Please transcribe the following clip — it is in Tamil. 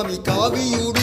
கொண்டு காவியூடு